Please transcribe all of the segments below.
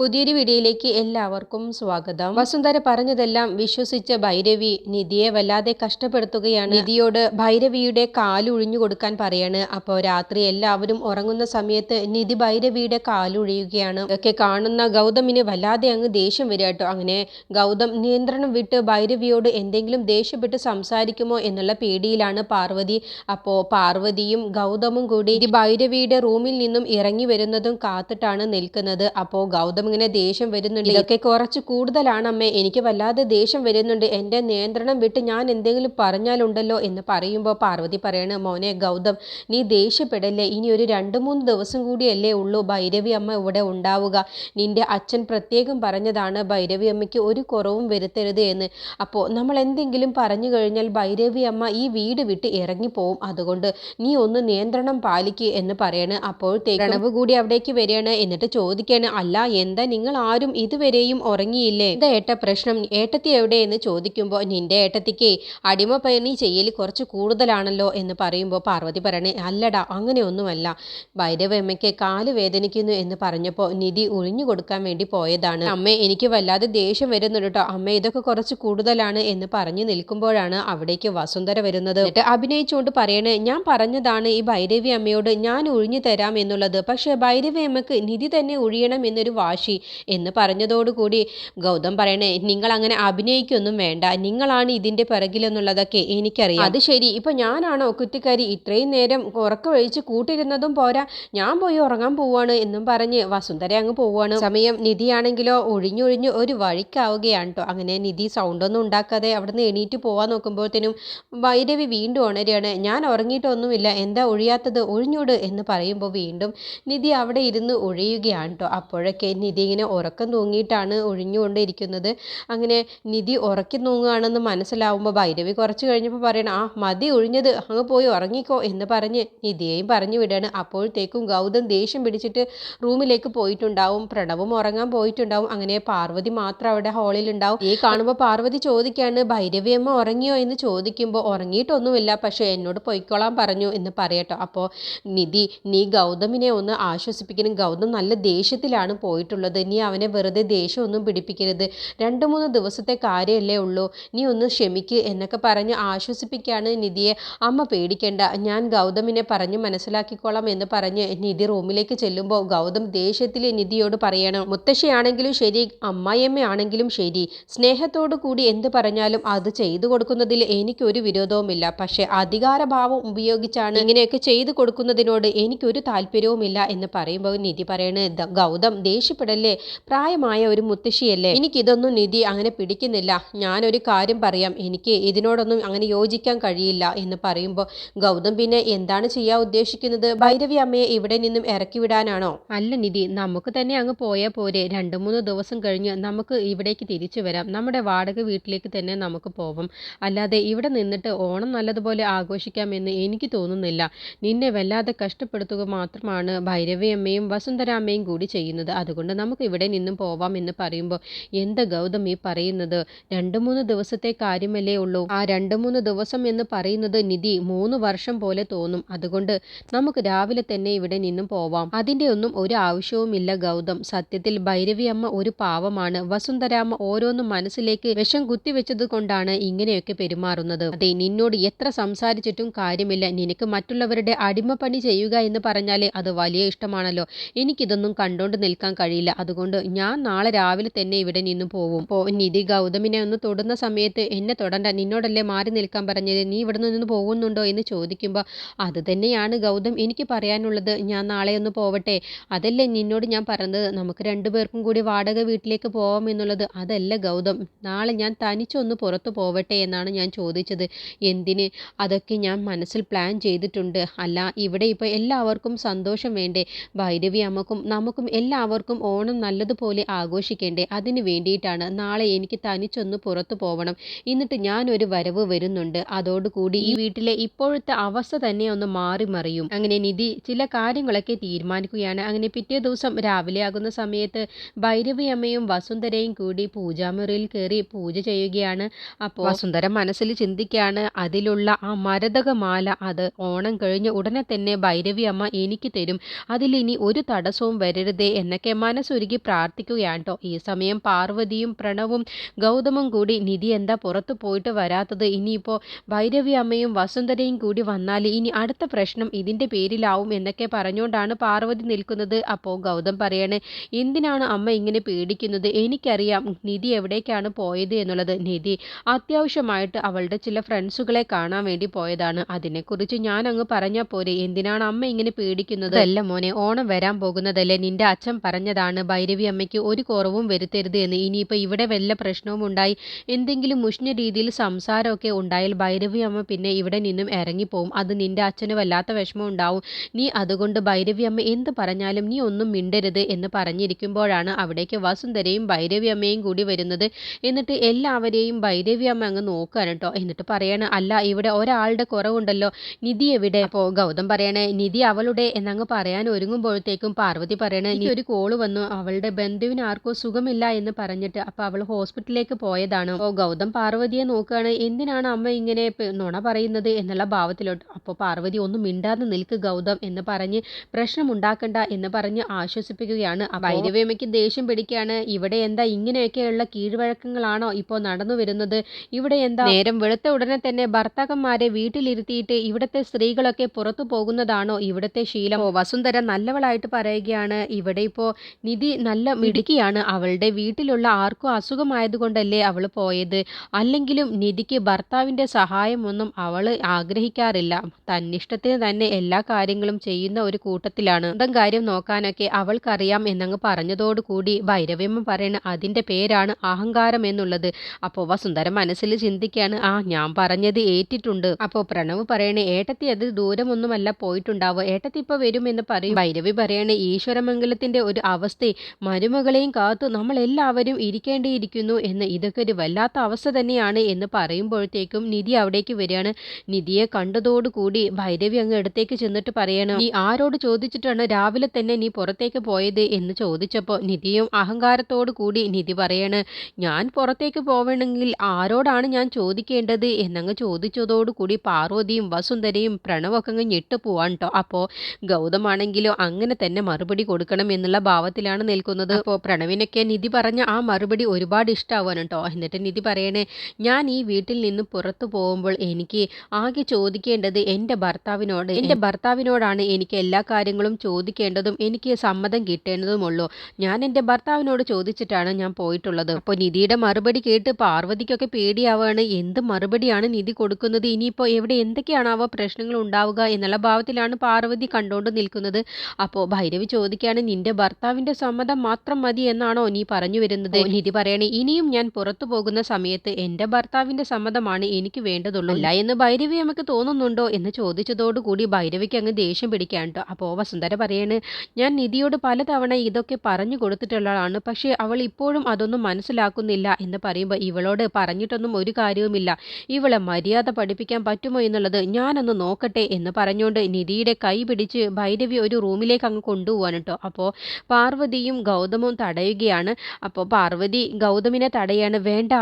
പുതിയൊരു വീഡിയോയിലേക്ക് എല്ലാവർക്കും സ്വാഗതം. വസുന്ധര പറഞ്ഞതെല്ലാം വിശ്വസിച്ച ഭൈരവി നിധിയെ വല്ലാതെ കഷ്ടപ്പെടുത്തുകയാണ്. നിധിയോട് ഭൈരവിയുടെ കാലുഴിഞ്ഞു കൊടുക്കാൻ പറയാണ്. അപ്പോൾ രാത്രി എല്ലാവരും ഉറങ്ങുന്ന സമയത്ത് നിധി ഭൈരവിയുടെ കാലുഴിയുകയാണ്. ഒക്കെ കാണുന്ന ഗൗതമിന് വല്ലാതെ അങ്ങ് ദേഷ്യം വരിക കേട്ടോ. അങ്ങനെ ഗൗതം നിയന്ത്രണം വിട്ട് ഭൈരവിയോട് എന്തെങ്കിലും ദേഷ്യപ്പെട്ട് സംസാരിക്കുമോ എന്നുള്ള പേടിയിലാണ് പാർവതി. അപ്പോൾ പാർവതിയും ഗൗതമും കൂടി ഭൈരവിയുടെ റൂമിൽ നിന്നും ഇറങ്ങി വരുന്നതും കാത്തിട്ടാണ് നിൽക്കുന്നത്. അപ്പോൾ ഗൗതം ഇങ്ങനെ ദേഷ്യം വരുന്നുണ്ട്. ഇതൊക്കെ കുറച്ച് കൂടുതലാണ് അമ്മേ എനിക്ക് വല്ലാതെ ദേഷ്യം വരുന്നുണ്ട്. എന്റെ നിയന്ത്രണം വിട്ട് ഞാൻ എന്തെങ്കിലും പറഞ്ഞാലുണ്ടല്ലോ എന്ന് പറയുമ്പോൾ പാർവതി പറയാണ് മോനെ ഗൗതം നീ ദേഷ്യപ്പെടല്ലേ? ഇനി ഒരു രണ്ട് മൂന്ന് ദിവസം കൂടിയല്ലേ ഉള്ളൂ ഭൈരവി അമ്മ ഇവിടെ ഉണ്ടാവുക. നിന്റെ അച്ഛൻ പ്രത്യേകം പറഞ്ഞതാണ് ഭൈരവി അമ്മയ്ക്ക് ഒരു കുറവും വരുത്തരുത് എന്ന്. അപ്പോൾ നമ്മൾ എന്തെങ്കിലും പറഞ്ഞു കഴിഞ്ഞാൽ ഭൈരവി അമ്മ ഈ വീട് വിട്ട് ഇറങ്ങിപ്പോവും. അതുകൊണ്ട് നീ ഒന്ന് നിയന്ത്രണം പാലിക്കുക എന്ന് പറയണ്. അപ്പോൾ പ്രണവ് കൂടി അവിടേക്ക് വരികയാണ്. എന്നിട്ട് ചോദിക്കുകയാണ് അല്ല എന്താ നിങ്ങൾ ആരും ഇതുവരെയും ഉറങ്ങിയില്ലേ? എന്താ ഏട്ട പ്രശ്നം. ഏട്ടത്തി എവിടെ എന്ന് ചോദിക്കുമ്പോൾ നിന്റെ ഏട്ടത്തിക്ക് അടിമ പണി ചെയ്യൽ കുറച്ച് കൂടുതലാണല്ലോ എന്ന് പറയുമ്പോൾ പാർവതി പറയണേ അല്ലടാ അങ്ങനെയൊന്നുമല്ല. ഭൈരവമ്മയ്ക്ക് കാൽ വേദനിക്കുന്നു എന്ന് പറഞ്ഞപ്പോൾ നിധി ഒഴിഞ്ഞു കൊടുക്കാൻ വേണ്ടി പോയതാണ്. അമ്മേ എനിക്ക് വല്ലാതെ ദേഷ്യം വരുന്നുണ്ട് കേട്ടോ അമ്മ ഇതൊക്കെ കുറച്ച് കൂടുതലാണ് എന്ന് പറഞ്ഞു നിൽക്കുമ്പോഴാണ് അവിടേക്ക് വസുന്ധര വരുന്നത്. അഭിനയിച്ചുകൊണ്ട് പറയണേ ഞാൻ പറഞ്ഞതാണ് ഈ ഭൈരവി അമ്മയോട് ഞാൻ ഒഴിഞ്ഞു തരാം എന്നുള്ളത്. പക്ഷേ ഭൈരവി അമ്മയ്ക്ക് നിധി തന്നെ ഒഴിയണം എന്നൊരു വാശി എന്ന് പറഞ്ഞതോടുകൂടി ഗൗതം പറയണേ നിങ്ങൾ അങ്ങനെ അഭിനയിക്കൊന്നും വേണ്ട. നിങ്ങളാണ് ഇതിന്റെ പിറകിലെന്നുള്ളതൊക്കെ എനിക്കറിയാം. അത് ശരി. ഇപ്പൊ ഞാനാണോ കുത്തിക്കാരി ഇത്രയും നേരം ഉറക്കമൊഴിച്ച് കൂട്ടിരുന്നതും പോരാ. ഞാൻ പോയി ഉറങ്ങാൻ പോവാണ് എന്നും പറഞ്ഞ് വസുന്ധര അങ്ങ് പോവാണ്. സമയം നിധിയാണെങ്കിലോ ഒഴിഞ്ഞൊഴിഞ്ഞ് ഒരു വഴിക്കാവുകയാണ് കേട്ടോ അങ്ങനെ നിധി സൗണ്ടൊന്നും ഉണ്ടാക്കാതെ അവിടുന്ന് എണീറ്റ് പോവാൻ നോക്കുമ്പോഴത്തേനും വൈരവി വീണ്ടും ഉണരുകയാണ്. ഞാൻ ഉറങ്ങിയിട്ടൊന്നുമില്ല. എന്താ ഒഴിയാത്തത്? ഒഴിഞ്ഞോട് എന്ന് പറയുമ്പോൾ വീണ്ടും നിധി അവിടെ ഇരുന്ന് ഒഴിയുകയാണ് കേട്ടോ അപ്പോഴൊക്കെ നിധി ഇങ്ങനെ ഉറക്കം തൂങ്ങിയിട്ടാണ് ഒഴിഞ്ഞുകൊണ്ടിരിക്കുന്നത് അങ്ങനെ നിധി ഉറക്കി തൂങ്ങുകയാണെന്ന് മനസ്സിലാവുമ്പോൾ ഭൈരവി കുറച്ച് കഴിഞ്ഞപ്പോൾ പറയണം ആ മതി ഒഴിഞ്ഞത് അങ്ങ് പോയി ഉറങ്ങിക്കോ എന്ന് പറഞ്ഞ് നിധിയെയും പറഞ്ഞു വിടുകയാണ് അപ്പോഴത്തേക്കും ഗൗതം ദേഷ്യം പിടിച്ചിട്ട് റൂമിലേക്ക് പോയിട്ടുണ്ടാവും പ്രണവും ഉറങ്ങാൻ പോയിട്ടുണ്ടാവും. അങ്ങനെ പാർവതി മാത്രം അവിടെ ഹാളിൽ ഉണ്ടാവും ഈ കാണുമ്പോൾ പാർവതി ചോദിക്കുകയാണ് ഭൈരവി അമ്മ ഉറങ്ങിയോ? എന്ന് ചോദിക്കുമ്പോൾ ഉറങ്ങിയിട്ടൊന്നുമില്ല പക്ഷേ എന്നോട് പൊയ്ക്കോളാൻ പറഞ്ഞു എന്ന് പറയട്ടോ. അപ്പോൾ നിധി നീ ഗൗതമിനെ ഒന്ന് ആശ്വസിപ്പിക്കണം. ഗൗതം നല്ല ദേഷ്യത്തിലാണ് പോയിട്ടുള്ളത്. നീ അവനെ വെറുതെ ദേഷ്യമൊന്നും പിടിപ്പിക്കരുത്. രണ്ട് മൂന്ന് ദിവസത്തെ കാര്യമല്ലേ ഉള്ളൂ. നീ ഒന്ന് ക്ഷമിക്ക് എന്നൊക്കെ പറഞ്ഞ് ആശ്വസിപ്പിക്കുകയാണ് നിധിയെ. അമ്മ പേടിക്കേണ്ട. ഞാൻ ഗൗതമിനെ പറഞ്ഞ് മനസ്സിലാക്കിക്കോളാം എന്ന് പറഞ്ഞ് നിധി റൂമിലേക്ക് ചെല്ലുമ്പോൾ ഗൗതം ദേഷ്യത്തിൽ നിധിയോട് പറയണം മുത്തശ്ശിയാണെങ്കിലും ശരി അമ്മായിയമ്മയാണെങ്കിലും ശരി. സ്നേഹത്തോടു കൂടി എന്ത് പറഞ്ഞാലും അത് ചെയ്തു കൊടുക്കുന്നതിൽ എനിക്കൊരു വിരോധവുമില്ല. പക്ഷേ അധികാരഭാവം ഉപയോഗിച്ചാണ് ഇങ്ങനെയൊക്കെ ചെയ്തു കൊടുക്കുന്നതിനോട് എനിക്കൊരു താല്പര്യവുമില്ല എന്ന് പറയുമ്പോൾ നിധി പറയണ ഗൗതം ദേഷ്യപ്പെടല്ലേ പ്രായമായ ഒരു മുത്തശ്ശിയല്ലേ? എനിക്കിതൊന്നും നിധി അങ്ങനെ പിടിക്കുന്നില്ല. ഞാനൊരു കാര്യം പറയാം. എനിക്ക് ഇതിനോടൊന്നും അങ്ങനെ യോജിക്കാൻ കഴിയില്ല എന്ന് പറയുമ്പോൾ ഗൗതം പിന്നെ എന്താണ് ചെയ്യാൻ ഉദ്ദേശിക്കുന്നത്? ഭൈരവി അമ്മയെ ഇവിടെ നിന്നും ഇറക്കി വിടാനാണോ? അല്ല നിധി നമുക്ക് തന്നെ അങ്ങ് പോയാൽ പോരെ. രണ്ട് മൂന്ന് ദിവസം കഴിഞ്ഞ് നമുക്ക് ഇവിടേക്ക് തിരിച്ചു വരാം. നമ്മുടെ വാടക വീട്ടിലേക്ക് തന്നെ നമുക്ക് പോവാം. അല്ലാതെ ഇവിടെ നിന്നിട്ട് ഓണം നല്ലതുപോലെ ആഘോഷിക്കാമെന്ന് എനിക്ക് തോന്നുന്നില്ല. നിന്നെ വല്ലാതെ കഷ്ടപ്പെടുത്തുക മാത്രമാണ് ഭൈരവി അമ്മയും വസുന്ധരാമ്മയും കൂടി ചെയ്യുന്നത്. അതുകൊണ്ട് നമുക്ക് ഇവിടെ നിന്നും പോവാം എന്ന് പറയുമ്പോൾ എന്താ ഗൗതം ഈ പറയുന്നത്? രണ്ട് മൂന്ന് ദിവസത്തെ കാര്യമല്ലേ ഉള്ളൂ. ആ രണ്ട് മൂന്ന് ദിവസം എന്ന് പറയുന്നത് നിധി മൂന്ന് വർഷം പോലെ തോന്നും. അതുകൊണ്ട് നമുക്ക് രാവിലെ തന്നെ ഇവിടെ നിന്നും പോവാം. അതിന്റെ ഒന്നും ഒരു ആവശ്യവുമില്ല ഗൗതം. സത്യത്തിൽ ഭൈരവി അമ്മ ഒരു പാവമാണ്. വസുന്ധരാമ്മ ഓരോന്നും മനസ്സിലേക്ക് വിഷം കുത്തിവെച്ചത് കൊണ്ടാണ് ഇങ്ങനെയൊക്കെ പെരുമാറുന്നത്. അതെ നിന്നോട് എത്ര സംസാരിച്ചിട്ടും കാര്യമില്ല. നിനക്ക് മറ്റുള്ളവരുടെ അടിമപ്പണി ചെയ്യുക എന്ന് പറഞ്ഞാലേ അത് വലിയ ഇഷ്ടമാണല്ലോ. എനിക്കിതൊന്നും കണ്ടോണ്ട് നിൽക്കാൻ കഴിയില്ല. അതുകൊണ്ട് ഞാൻ നാളെ രാവിലെ തന്നെ ഇവിടെ നിന്ന് പോവും. പോ നിധി ഗൗതമിനെ ഒന്ന് തൊടുന്ന സമയത്ത് എന്നെ തൊടണ്ട. നിന്നോടല്ലേ മാറി നിൽക്കാൻ പറഞ്ഞത്? നീ ഇവിടെ നിന്ന് പോകുന്നുണ്ടോ എന്ന് ചോദിക്കുമ്പോൾ അത് തന്നെയാണ് ഗൗതം എനിക്ക് പറയാനുള്ളത്. ഞാൻ നാളെ ഒന്ന് പോവട്ടെ. അതല്ലേ നിന്നോട് ഞാൻ പറഞ്ഞത്? നമുക്ക് രണ്ടുപേർക്കും കൂടി വാടക വീട്ടിലേക്ക് പോവാം എന്നുള്ളത്. അതല്ല ഗൗതം. നാളെ ഞാൻ തനിച്ചൊന്ന് പുറത്തു പോവട്ടെ എന്നാണ് ഞാൻ ചോദിച്ചത്. എന്തിന്? അതൊക്കെ ഞാൻ മനസ്സിൽ പ്ലാൻ ചെയ്തിട്ടുണ്ട്. അല്ല ഇവിടെ ഇപ്പോൾ എല്ലാവർക്കും സന്തോഷം വേണ്ടേ? ഭൈരവി അമ്മക്കും നമുക്കും എല്ലാവർക്കും ഓണം നല്ലതുപോലെ ആഘോഷിക്കേണ്ടേ? അതിന് വേണ്ടിയിട്ടാണ്. നാളെ എനിക്ക് തനിച്ചൊന്ന് പുറത്തു പോകണം എന്നിട്ട് ഞാൻ ഒരു വരവ് വരുന്നുണ്ട്. അതോടുകൂടി ഈ വീട്ടിലെ ഇപ്പോഴത്തെ അവസ്ഥ തന്നെ ഒന്ന് മാറി മറിയും. അങ്ങനെ നിധി ചില കാര്യങ്ങളൊക്കെ തീരുമാനിക്കുകയാണ്. അങ്ങനെ പിറ്റേ ദിവസം രാവിലെ ആകുന്ന സമയത്ത് ഭൈരവി അമ്മയും വസുന്ധരയും കൂടി പൂജാമുറിയിൽ കയറി പൂജ ചെയ്യുകയാണ്. അപ്പോൾ വസുന്ധര മനസ്സിൽ ചിന്തിക്കുകയാണ്. അതിലുള്ള ആ മരതകമാല അത് ഓണം കഴിഞ്ഞ് ഉടനെ തന്നെ ഭൈരവി അമ്മ എനിക്ക് തരും. അതിലിനി ഒരു തടസ്സവും വരരുതേ എന്നൊക്കെ മനസ്സിൽ മനസ്സുരുകി പ്രാർത്ഥിക്കുകയാണ് കേട്ടോ ഈ സമയം പാർവതിയും പ്രണവും ഗൗതമും കൂടി നിധി എന്താ പുറത്തു പോയിട്ട് വരാത്തത്? ഇനിയിപ്പോൾ ഭൈരവി അമ്മയും വസുന്ധരയും കൂടി വന്നാൽ ഇനി അടുത്ത പ്രശ്നം ഇതിന്റെ പേരിലാവും എന്നൊക്കെ പറഞ്ഞുകൊണ്ടാണ് പാർവതി നിൽക്കുന്നത്. അപ്പോൾ ഗൗതം പറയണേ എന്തിനാണ് അമ്മ ഇങ്ങനെ പേടിക്കുന്നത്? എനിക്കറിയാം നിധി എവിടേക്കാണ് പോയത് എന്നുള്ളത്. നിധി അത്യാവശ്യമായിട്ട് അവളുടെ ചില ഫ്രണ്ട്സുകളെ കാണാൻ വേണ്ടി പോയതാണ്. അതിനെക്കുറിച്ച് ഞാൻ അങ്ങ് പറഞ്ഞാൽ പോരെ. എന്തിനാണ് അമ്മ ഇങ്ങനെ പേടിക്കുന്നത്? അല്ല മോനെ ഓണം വരാൻ പോകുന്നതല്ലേ. നിന്റെ അച്ഛൻ പറഞ്ഞതാണ് ഭൈരവി അമ്മയ്ക്ക് ഒരു കുറവും വരുത്തരുത് എന്ന്. ഇനിയിപ്പോൾ ഇവിടെ വല്ല പ്രശ്നവും ഉണ്ടായി എന്തെങ്കിലും മുഷ്ണ രീതിയിൽ സംസാരമൊക്കെ ഉണ്ടായാൽ ഭൈരവി അമ്മ പിന്നെ ഇവിടെ നിന്നും ഇറങ്ങിപ്പോവും. അത് നിന്റെ അച്ഛന് വല്ലാത്ത വിഷമം ഉണ്ടാവും. നീ അതുകൊണ്ട് ഭൈരവി അമ്മ എന്ത് പറഞ്ഞാലും നീ ഒന്നും മിണ്ടരുത് എന്ന് പറഞ്ഞിരിക്കുമ്പോഴാണ് അവിടേക്ക് വസുന്ധരയും ഭൈരവി അമ്മയും കൂടി വരുന്നത്. എന്നിട്ട് എല്ലാവരെയും ഭൈരവി അമ്മ അങ്ങ് നോക്കുകയാണ് കേട്ടോ. എന്നിട്ട് പറയാണ് അല്ല ഇവിടെ ഒരാളുടെ കുറവുണ്ടല്ലോ. നിധി എവിടെ? അപ്പോൾ ഗൗതം പറയണേ നിധി അവളുടെ എന്നങ്ങ് പറയാൻ ഒരുങ്ങുമ്പോഴത്തേക്കും പാർവതി പറയണേ നീ ഒരു കോൾ വന്നു. അവളുടെ ബന്ധുവിന് ആർക്കോ സുഖമില്ല എന്ന് പറഞ്ഞിട്ട് അപ്പോൾ അവൾ ഹോസ്പിറ്റലിലേക്ക് പോയതാണ്. അപ്പോൾ ഗൗതം പാർവതിയെ നോക്കുകയാണ് എന്തിനാണ് അമ്മ ഇങ്ങനെ നുണ പറയുന്നത് എന്നുള്ള ഭാവത്തിലോട്ട്. അപ്പോൾ പാർവതി ഒന്നും മിണ്ടാതെ നിൽക്ക് ഗൗതം എന്ന് പറഞ്ഞ് പ്രശ്നമുണ്ടാക്കണ്ട എന്ന് പറഞ്ഞ് ആശ്വസിപ്പിക്കുകയാണ്. ഭൈരവിയമ്മയ്ക്ക് ദേഷ്യം പിടിക്കുകയാണ്. ഇവിടെ എന്താ ഇങ്ങനെയൊക്കെയുള്ള കീഴ്വഴക്കങ്ങളാണോ ഇപ്പോൾ നടന്നു വരുന്നത്? ഇവിടെ എന്താ നേരം വെളുത്ത ഉടനെ തന്നെ ഭർത്താക്കന്മാരെ വീട്ടിലിരുത്തിയിട്ട് ഇവിടുത്തെ സ്ത്രീകളൊക്കെ പുറത്തു പോകുന്നതാണോ ഇവിടുത്തെ ശീലം? വസുന്ധര നല്ലവളായിട്ട് പറയുകയാണ് ഇവിടെ ഇപ്പോൾ നിധി നല്ല മിടുക്കിയാണ്. അവളുടെ വീട്ടിലുള്ള ആർക്കും അസുഖമായതുകൊണ്ടല്ലേ അവൾ പോയത്. അല്ലെങ്കിലും നിധിക്ക് ഭർത്താവിന്റെ സഹായമൊന്നും അവൾ ആഗ്രഹിക്കാറില്ല. തന്നിഷ്ടത്തിന് തന്നെ എല്ലാ കാര്യങ്ങളും ചെയ്യുന്ന ഒരു കൂട്ടത്തിലാണ്. സ്വന്തം കാര്യം നോക്കാനൊക്കെ അവൾക്കറിയാം എന്നങ്ങ് പറഞ്ഞതോടുകൂടി ഭൈരവ്യമ്മ പറയണ അതിന്റെ പേരാണ് അഹങ്കാരം എന്നുള്ളത്. അപ്പോൾ വസുന്ധര മനസ്സിൽ ചിന്തിക്കുകയാണ് ആ ഞാൻ പറഞ്ഞത് ഏറ്റിട്ടുണ്ട്. അപ്പോൾ പ്രണവ് പറയണേ ഏട്ടത്തി അത് ദൂരമൊന്നുമല്ല പോയിട്ടുണ്ടാവുക. ഏട്ടത്തി ഇപ്പോൾ വരുമെന്ന് പറയും. ഭൈരവി പറയണേ ഈശ്വരമംഗലത്തിന്റെ ഒരു അവസ്ഥ മരുമകളെയും കാത്തു നമ്മളെല്ലാവരും ഇരിക്കേണ്ടിയിരിക്കുന്നു എന്ന് ഇതൊക്കെ ഒരു വല്ലാത്ത അവസ്ഥ തന്നെയാണ് എന്ന് പറയുമ്പോഴത്തേക്കും നിധി അവിടേക്ക് വരികയാണ്. നിധിയെ കണ്ടതോടുകൂടി ഭൈരവി അങ്ങ് അടുത്തേക്ക് ചെന്നിട്ട് പറയണം നീ ആരോട് ചോദിച്ചിട്ടാണ് രാവിലെ തന്നെ നീ പുറത്തേക്ക് പോയത്? എന്ന് ചോദിച്ചപ്പോൾ നിധിയും അഹങ്കാരത്തോടു കൂടി നിധി പറയാണ് ഞാൻ പുറത്തേക്ക് പോവണമെങ്കിൽ ആരോടാണ് ഞാൻ ചോദിക്കേണ്ടത്? എന്നങ്ങ് ചോദിച്ചതോടുകൂടി പാർവതിയും വസുന്ധരയും പ്രണവൊക്കെ അങ്ങ് ഞെട്ടു പോവാൻ കേട്ടോ അപ്പോൾ ഗൗതമാണെങ്കിലോ അങ്ങനെ തന്നെ മറുപടി കൊടുക്കണം എന്നുള്ള ഭാവത്തിലാണ് നിൽക്കുന്നത്. അപ്പോൾ പ്രണവിനൊക്കെ നിധി പറഞ്ഞ ആ മറുപടി ഒരുപാട് ഇഷ്ടമാവാൻ കേട്ടോ എന്നിട്ട് നിധി പറയണേ ഞാൻ ഈ വീട്ടിൽ നിന്ന് പുറത്തു പോകുമ്പോൾ എനിക്ക് ആകെ ചോദിക്കേണ്ടത് എന്റെ ഭർത്താവിനോട് എന്റെ ഭർത്താവിനോടാണ് എനിക്ക് എല്ലാ കാര്യങ്ങളും ചോദിക്കേണ്ടതും എനിക്ക് സമ്മതം കിട്ടേണ്ടതുമുള്ളൂ. ഞാൻ എന്റെ ഭർത്താവിനോട് ചോദിച്ചിട്ടാണ് ഞാൻ പോയിട്ടുള്ളത്. അപ്പോൾ നിധിയുടെ മറുപടി കേട്ട് പാർവതിക്കൊക്കെ പേടിയാവുകയാണ് എന്ത് മറുപടിയാണ് നിധി കൊടുക്കുന്നത്? ഇനിയിപ്പോൾ എവിടെ എന്തൊക്കെയാണാവോ പ്രശ്നങ്ങൾ ഉണ്ടാവുക എന്നുള്ള ഭാവത്തിലാണ് പാർവതി കണ്ടുകൊണ്ട് നിൽക്കുന്നത്. അപ്പോൾ ഭൈരവി ചോദിക്കുകയാണ് നിന്റെ ഭർത്താവിന്റെ സമ്മതം മാത്രം മതി എന്നാണോ നീ പറഞ്ഞു വരുന്നത്? നിധി പറയണേ ഇനിയും ഞാൻ പുറത്തു പോകുന്ന സമയത്ത് എന്റെ ഭർത്താവിന്റെ സമ്മതമാണ് എനിക്ക് വേണ്ടതുള്ളൂ. അല്ല. എന്ന് ഭൈരവി നമുക്ക് തോന്നുന്നുണ്ടോ എന്ന് ചോദിച്ചതോടുകൂടി ഭൈരവിക്ക് അങ്ങ് ദേഷ്യം പിടിക്കാൻ കേട്ടോ. അപ്പോൾ വസുന്ധര പറയാണ് ഞാൻ നിധിയോട് പലതവണ ഇതൊക്കെ പറഞ്ഞു കൊടുത്തിട്ടുള്ളതാണ് പക്ഷേ അവൾ ഇപ്പോഴും അതൊന്നും മനസ്സിലാക്കുന്നില്ല എന്ന് പറയുമ്പോൾ ഇവളോട് പറഞ്ഞിട്ടൊന്നും ഒരു കാര്യവുമില്ല. ഇവളെ മര്യാദ പഠിപ്പിക്കാൻ പറ്റുമോ എന്നുള്ളത് ഞാനൊന്ന് നോക്കട്ടെ എന്ന് പറഞ്ഞുകൊണ്ട് നിധിയുടെ കൈ പിടിച്ച് ഭൈരവി ഒരു റൂമിലേക്ക് അങ്ങ് കൊണ്ടുപോകാൻ കേട്ടോ. അപ്പോൾ പാർവതിയും ഗൗതമും തടയുകയാണ്. അപ്പോൾ പാർവതി ഗൗതമിനെ തടയാണ് വേണ്ട.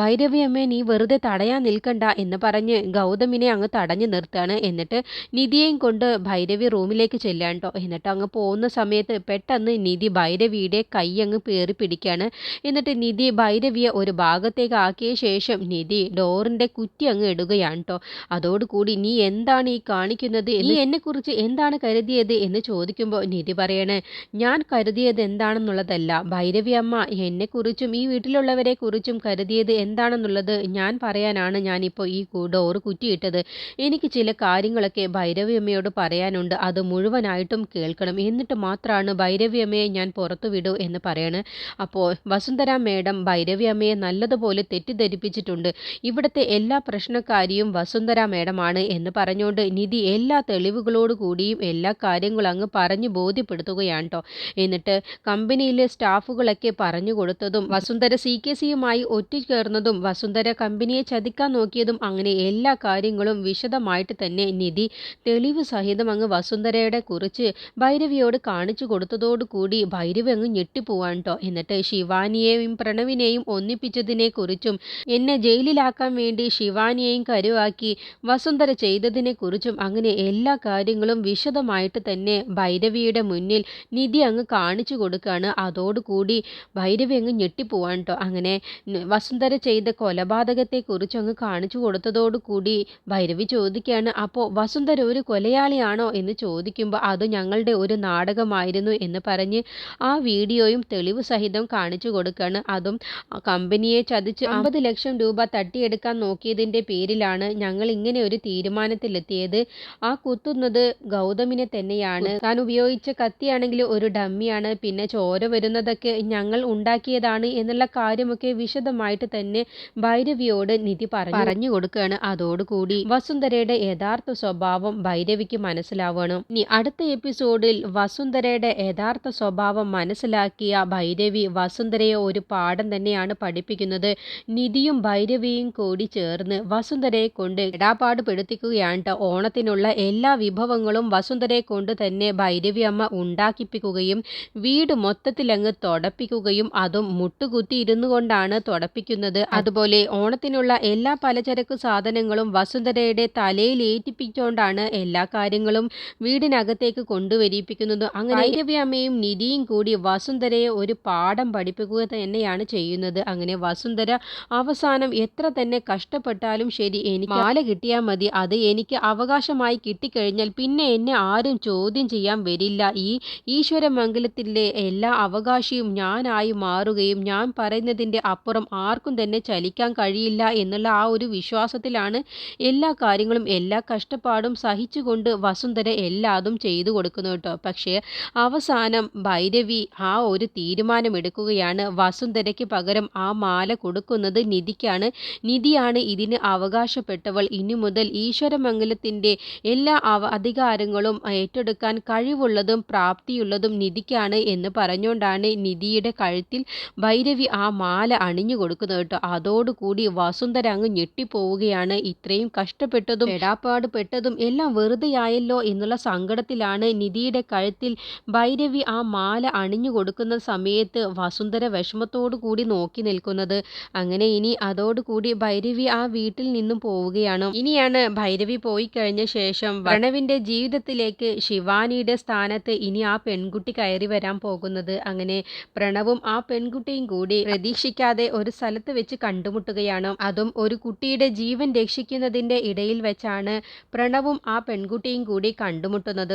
ഭൈരവി അമ്മ നീ വെറുതെ തടയാൻ നിൽക്കണ്ട എന്ന് പറഞ്ഞ് ഗൗതമിനെ അങ്ങ് തടഞ്ഞു നിർത്തുകയാണ്. എന്നിട്ട് നിധിയെയും കൊണ്ട് ഭൈരവി റൂമിലേക്ക് ചെല്ലുകയാണ് കേട്ടോ എന്നിട്ട് അങ്ങ് പോകുന്ന സമയത്ത് പെട്ടെന്ന് നിധി ഭൈരവിയുടെ കൈ അങ്ങ് പേറി പിടിക്കുകയാണ്. എന്നിട്ട് നിധി ഭൈരവിയെ ഒരു ഭാഗത്തേക്ക് ആക്കിയ ശേഷം നിധി ഡോറിന്റെ കുറ്റി അങ്ങ് ഇടുകയാണ് കേട്ടോ അതോടുകൂടി നീ എന്താണ് ഈ കാണിക്കുന്നത്? നീ എന്നെക്കുറിച്ച് എന്താണ് കരുതിയത്? എന്ന് ചോദിക്കുമ്പോൾ നിധി പറയണേ ഞാൻ കരുതിയത് എന്താണെന്നുള്ളതല്ല ഭൈരവി അമ്മ എന്നെക്കുറിച്ചും ഈ വീട്ടിലുള്ളവരെ കുറിച്ചും കരുതിയത് എന്താണെന്നുള്ളത് ഞാൻ പറയാനാണ് ഞാനിപ്പോൾ ഈ ഡോറ് കുറ്റിയിട്ടത്. എനിക്ക് ചില കാര്യങ്ങളൊക്കെ ഭൈരവി അമ്മയോട് പറയാനുണ്ട്. അത് മുഴുവനായിട്ടും കേൾക്കണം. എന്നിട്ട് മാത്രമാണ് ഭൈരവി അമ്മയെ ഞാൻ പുറത്തു വിടൂ എന്ന് പറയണേ. അപ്പോൾ വസുന്ധര മേഡം ഭൈരവി അമ്മയെ നല്ലതുപോലെ തെറ്റിദ്ധരിപ്പിച്ചിട്ടുണ്ട്. ഇവിടുത്തെ എല്ലാ പ്രശ്നക്കാരിയും വസുന്ധര മേഡമാണ് എന്ന് പറഞ്ഞുകൊണ്ട് നിധി എല്ലാ തെളിവുകളോടുകൂടിയും എല്ലാ കാര്യങ്ങളും അങ്ങ് പറഞ്ഞു ബോധ്യപ്പെടുത്തുകയാണ് കേട്ടോ എന്നിട്ട് കമ്പനിയിലെ സ്റ്റാഫുകളൊക്കെ പറഞ്ഞു കൊടുത്തതും വസുന്ധര സി കെ സിയുമായി ഒത്തുചേർന്നതും വസുന്ധര കമ്പനിയെ ചതിക്കാൻ നോക്കിയതും അങ്ങനെ എല്ലാ കാര്യങ്ങളും വിശദമായിട്ട് തന്നെ നിധി തെളിവ് സഹിതം അങ്ങ് വസുന്ധരയുടെ കുറിച്ച് ഭൈരവിയോട് കാണിച്ചു കൊടുത്തതോടുകൂടി ഭൈരവി അങ്ങ് ഞെട്ടിപ്പോവാൻ കേട്ടോ എന്നിട്ട് ശിവാനിയെയും പ്രണവിനെയും ഒന്നിപ്പിച്ചതിനെ കുറിച്ചും എന്നെ ജയിലിലാക്കാൻ വേണ്ടി ശിവാനിയെയും കരുവാക്കി വസുന്ധര ചെയ്തതിനെ കുറിച്ചും അങ്ങനെ എല്ലാ കാര്യങ്ങളും വിശദമായിട്ട് തന്നെ ഭൈരവിയുടെ മുന്നിൽ നിധി അങ്ങ് കാണിച്ചു കൊടുക്കുകയാണ്. അതോടുകൂടി ഭൈരവി അങ്ങ് ഞെട്ടിപ്പോവാണ് കേട്ടോ അങ്ങനെ വസുന്ധര ചെയ്ത കൊലപാതകത്തെക്കുറിച്ച് അങ്ങ് കാണിച്ചു കൊടുത്തതോടുകൂടി ഭൈരവി ചോദിക്കുകയാണ് അപ്പോൾ വസുന്ധര ഒരു കൊലയാളിയാണോ? എന്ന് ചോദിക്കുമ്പോൾ അത് ഞങ്ങളുടെ ഒരു നാടകമായിരുന്നു എന്ന് പറഞ്ഞ് ആ വീഡിയോയും തെളിവ് സഹിതം കാണിച്ചു കൊടുക്കുകയാണ്. അതും കമ്പനിയെ ചതിച്ച് അമ്പത് ലക്ഷം രൂപ തട്ടിയെടുക്കാൻ നോക്കിയതിന്റെ പേരിലാണ് ഞങ്ങൾ ഇങ്ങനെ ഒരു തീരുമാനത്തിലെത്തിയത്. ആ കുത്തുന്നത് ഗൗതമിനെ തന്നെയാണ്. താൻ ഉപയോഗിച്ച കത്തിയാണെങ്കിൽ ഒരു ഡമ്മിയാണ്. പിന്നെ ചോര വരുന്നതൊക്കെ ഞങ്ങൾ ഉണ്ടാക്കിയതാണ് എന്നുള്ള കാര്യമൊക്കെ വിശദമായിട്ട് തന്നെ ഭൈരവിയോട് നിധി പറഞ്ഞു. പറഞ്ഞു കൊടുക്കുകയാണ്. അതോടുകൂടി വസുന്ധരയുടെ യഥാർത്ഥ സ്വഭാവം ഭൈരവിക്ക് മനസ്സിലാവണം ഇനി അടുത്ത എപ്പിസോഡിൽ വസുന്ധരയുടെ യഥാർത്ഥ സ്വഭാവം മനസ്സിലാക്കിയ ഭൈരവി വസുന്ധരയെ ഒരു പാഠം തന്നെയാണ് പഠിപ്പിക്കുന്നത്. നിധിയും ഭൈരവിയും കൂടി ചേർന്ന് വസുന്ധരയെ കൊണ്ട് ഇടാപാട് പെടുത്തിക്കുകയാണ് ഓണത്തിനുള്ള എല്ലാ വിഭവങ്ങളും വസുന്ധരയെ കൊണ്ട് തന്നെ ഭൈരവി അമ്മ ഉണ്ടാക്കിപ്പിക്കുകയും വീട് മൊത്തത്തിൽ അങ്ങ് തുടപ്പിക്കുകയും അതും മുട്ടുകുത്തി ഇരുന്നു കൊണ്ടാണ് തുടപ്പിക്കുന്നത്. അതുപോലെ ഓണത്തിനുള്ള എല്ലാ പലചരക്ക് സാധനങ്ങളും വസുന്ധരയുടെ തലയിൽ ഏറ്റിപ്പിച്ചുകൊണ്ടാണ് എല്ലാ കാര്യങ്ങളും വീടിനകത്തേക്ക് കൊണ്ടുവരിപ്പിക്കുന്നത്. അങ്ങനെ ഐരവ്യാമ്മയും നിധിയും കൂടി വസുന്ധരയെ ഒരു പാഠം പഠിപ്പിക്കുക തന്നെയാണ് ചെയ്യുന്നത്. അങ്ങനെ വസുന്ധര അവസാനം എത്ര തന്നെ കഷ്ടപ്പെട്ടാലും ശരി എനിക്ക് മാല കിട്ടിയാൽ മതി അത് എനിക്ക് അവകാശമായി കിട്ടിക്കഴിഞ്ഞാൽ പിന്നെ എന്നെ ആരും ചോദ്യം ചെയ്യാൻ വരില്ല. ഈ ഈശ്വരമംഗലത്തിലെ എല്ലാ അവകാശിയും ഞാനായി മാറുകയും ഞാൻ പറയുന്നതിന്റെ അപ്പുറം ആർക്കും തന്നെ ചലിക്കാൻ കഴിയില്ല എന്നുള്ള ആ ഒരു വിശ്വാസത്തിലാണ് എല്ലാ കാര്യങ്ങളും എല്ലാ കഷ്ടപ്പാടും സഹിച്ചുകൊണ്ട് വസുന്ധര എല്ലാതും ചെയ്തു കൊടുക്കുന്നു കേട്ടോ. പക്ഷേ അവസാനം ഭൈരവി ആ ഒരു തീരുമാനമെടുക്കുകയാണ്. വസുന്ധരയ്ക്ക് പകരം ആ മാല കൊടുക്കുന്നത് നിധിക്കാണ്. നിധിയാണ് ഇതിന് അവകാശപ്പെട്ടവൾ. ഇനി മുതൽ ഈശ്വരമംഗലത്തിന്റെ എല്ലാ അധികാരങ്ങളും ഏറ്റെടുക്കാൻ കഴിവുള്ളതും പ്രാപ്തിയുള്ളതും നിധിക്കാണ് എന്ന് പറഞ്ഞുകൊണ്ടാണ് നിധിയുടെ കഴുത്തിൽ ഭൈരവി ആ മാല അണിഞ്ഞു കൊടുക്കുന്നത് കേട്ടോ. അതോടുകൂടി വസുന്ധര അങ്ങ് ഞെട്ടിപ്പോവുകയാണ്. ഇത്രയും കഷ്ടപ്പെട്ടതും എടാപ്പാട് പെട്ടതും എല്ലാം വെറുതെയായല്ലോ എന്നുള്ള സങ്കടത്തിലാണ് നിധിയുടെ കഴുത്തിൽ ഭൈരവി ആ മാല അണിഞ്ഞു കൊടുക്കുന്ന സമയത്ത് വസുന്ധര വിഷമത്തോടു കൂടി നോക്കി നിൽക്കുന്നത്. അങ്ങനെ ഇനി അതോടുകൂടി ഭൈരവി ആ വീട്ടിൽ നിന്നും പോവുകയാണ്. ഇനിയാണ് ഭൈരവി പോയി കഴിഞ്ഞ ശേഷം പ്രണവിന്റെ ജീവിതത്തിലേക്ക് ശിവാനിയുടെ സ്ഥാനത്ത് ഇനി ആ പെൺകുട്ടി കയറി വരാൻ പോകുന്നത്. അങ്ങനെ പ്രണവും ആ പെൺകുട്ടിയും കൂടി പ്രതീക്ഷിക്കാതെ ഒരു സ്ഥലത്ത് വെച്ച് കണ്ടുമുട്ടുകയാണ്. അതും ഒരു കുട്ടിയുടെ ജീവൻ രക്ഷിക്കുന്നതിന്റെ ഇടയിൽ വെച്ചാണ് പ്രണവും ആ പെൺകുട്ടിയും കൂടി കണ്ടുമുട്ടുന്നത്.